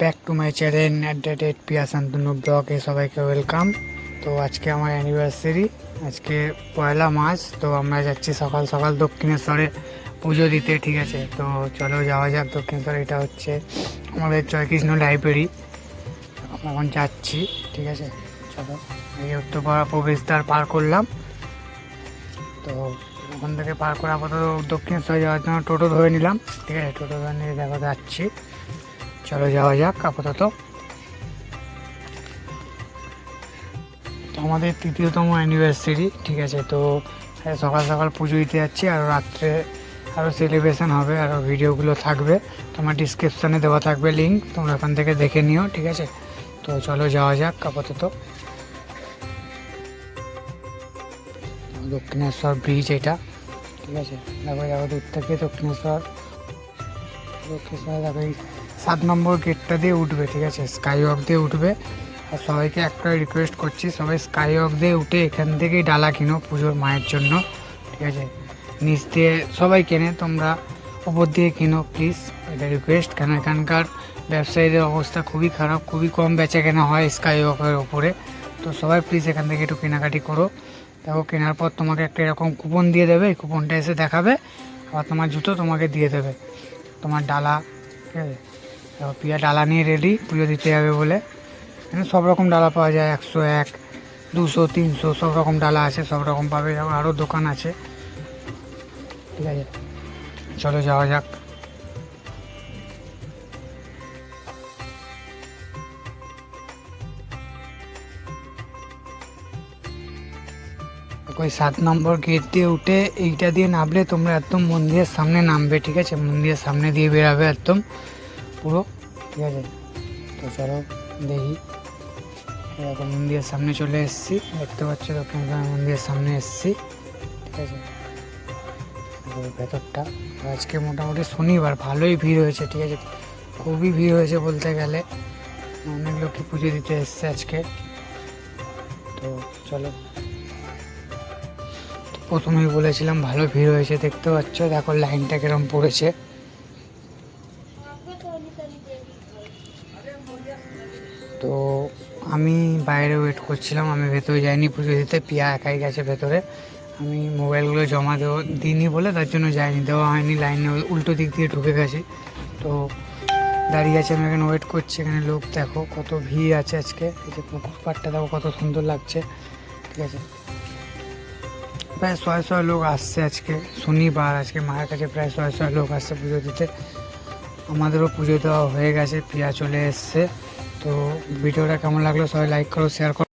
Back to my channel at the date Piya Shantanu ব্লগে সবাইকে welcome তো আজকে আমার অ্যানিভার্সারি আজকে পয়লা মাস তো আমরা যাচ্ছি সকাল সকাল দক্ষিণেশ্বরে পুজো দিতে, ঠিক আছে? তো চলো যাওয়া যাক, দক্ষিণেশ্বর, এটা হচ্ছে আমাদের জয়কৃষ্ণ লাইব্রেরি এখন যাচ্ছি, ঠিক আছে? চলো, এই উত্তরপাড়া প্রবেশদ্বার পার করলাম। তো ওখান থেকে পার করে আপাতত দক্ষিণেশ্বর যাওয়ার জন্য টোটো ধরে নিলাম, ঠিক আছে? টোটো ধরে নিয়ে দেখো, যাচ্ছি। চলো যাওয়া যাক আপাতত। আমাদের তৃতীয়তম অ্যানিভার্সারি ঠিক আছে? তো হ্যাঁ, সকাল সকাল পুজো দিতে যাচ্ছি আর রাত্রে আরও সেলিব্রেশন হবে আরও ভিডিওগুলো থাকবে। তোমার ডিসক্রিপশানে দেওয়া থাকবে লিঙ্ক তোমরা ওখান থেকে দেখে নিও ঠিক আছে? তো চলো যাওয়া যাক আপাতত। দক্ষিণেশ্বর ব্রিজ এটা ঠিক আছে? দেখো যাব দূর থেকে দক্ষিণেশ্বর। দক্ষিণেশ্বর দেখো সাত নম্বর গেটটা দিয়ে উঠবে, ঠিক আছে? স্কাই ওয়াক দিয়ে উঠবে। আর সবাইকে একটা রিকোয়েস্ট করছি, সবাই স্কাই ওয়াক দিয়ে উঠে এখান থেকেই ডালা কিনো পুজোর মায়ের জন্য, ঠিক আছে? নিচ দিয়ে সবাই কেনে, তোমরা ওপর দিয়ে কিনো প্লিজ এটা রিকোয়েস্ট কেন এখানকার ব্যবসায়ীদের অবস্থা খুবই খারাপ, খুবই কম বেচা কেনা হয় স্কাই ওয়াকের ওপরে তো সবাই প্লিজ এখান থেকে একটু কেনাকাটি করো। দেখো, কেনার পর তোমাকে একটা এরকম কুপন দিয়ে দেবে, এই কুপনটা এসে দেখাবে। আবার তোমার জুতো তোমাকে দিয়ে দেবে, তোমার ডালা, ঠিক আছে? পিয়া ডালা নিয়ে রেডি পুজো দিতে যাবে বলে। এখানে সব রকম ডালা পাওয়া যায়, একশো এক, দুশো, তিনশো, সব রকম ডালা আছে, সব রকম পাবে। আরও দোকান আছে। ঠিক আছে। চলো যাওয়া যাক। ওই সাত নম্বর গেট দিয়ে উঠে এইটা দিয়ে নামলে তোমরা একদম মন্দিরের সামনে নামবে, ঠিক আছে? মন্দিরের সামনে দিয়ে বেরাবে একদম। পুরো, ঠিক আছে? তো চলো, দেখি। এরকম মন্দিরের সামনে চলে এসেছি। দেখতে পাচ্ছ দক্ষিণেশ্বর মন্দিরের সামনে এসেছি। ঠিক আছে? ভেতরটা। আজকে মোটামুটি শনিবার, ভালোই ভিড় হয়েছে, ঠিক আছে? খুবই ভিড় হয়েছে বলতে গেলে। অনেক লোকই পুজো দিতে এসছে আজকে। তো চলো। প্রথমেই বলেছিলাম, ভালো ভিড় হয়েছে, দেখতে পাচ্ছ? দেখো, লাইনটা কিরম পড়েছে। তো আমি বাইরে ওয়েট করছিলাম, আমি ভেতরে যাইনি পুজো দিতে, পিয়া একাই গেছে ভেতরে। আমি মোবাইলগুলো জমা দেবো দিইনি বলে তার জন্য যাইনি, দেওয়া হয়নি, লাইনে উল্টো দিক দিয়ে ঢুকে গেছে। তো দাঁড়িয়ে আছে, আমি এখানে ওয়েট করছি, এখানে লোক দেখো কত ভিড় আছে আজকে। এই যে পুকুর পাড়টা দেখো কত সুন্দর লাগছে, ঠিক আছে? প্রায় ছয় ছয় লোক আসছে আজকে, শনিবার আজকে মায়ের কাছে প্রায় ছয় ছয় লোক আসছে পুজো দিতে। আমাদেরও পুজো দেওয়া হয়ে গেছে পিয়া চলে এসছে। তো ভিডিওটা কেমন লাগল সবাই লাইক করো শেয়ার করো।